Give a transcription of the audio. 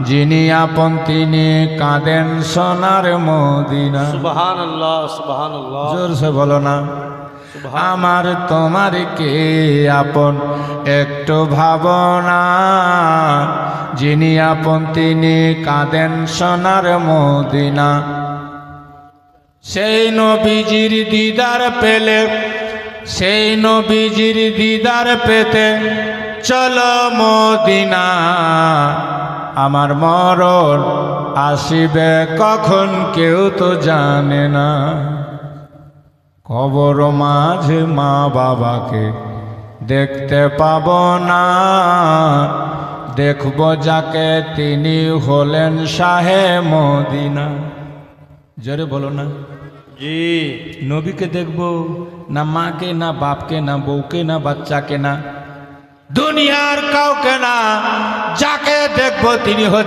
যিনি আপন তিনি কাঁদেন সোনার মদিনা। সুবহান আল্লাহ সুবহান আল্লাহ জোরসে বলো না। আমার তোমার কে আপন? একটু ভাবনা যিনি আপন তিনি কাঁদেন সোনার মদিনা। সেই নবীজির দিদার পেলে সেই নবীজির দিদার পেতে চলো মদিনা। আমার মরণ আসিবে কখন কেউ তো জানে না। কবর মাঝে মা বাবাকে দেখতে পাব না। দেখব যাকে তিনি হলেন শাহে মদিনা। জোরে বলো না। জি। নবীকে দেখব না মাকে না বাপকে না বউকে না বাচ্চাকে না দুনিয়ার কাউকে না। যাকে দেখব তিনি হচ্ছেন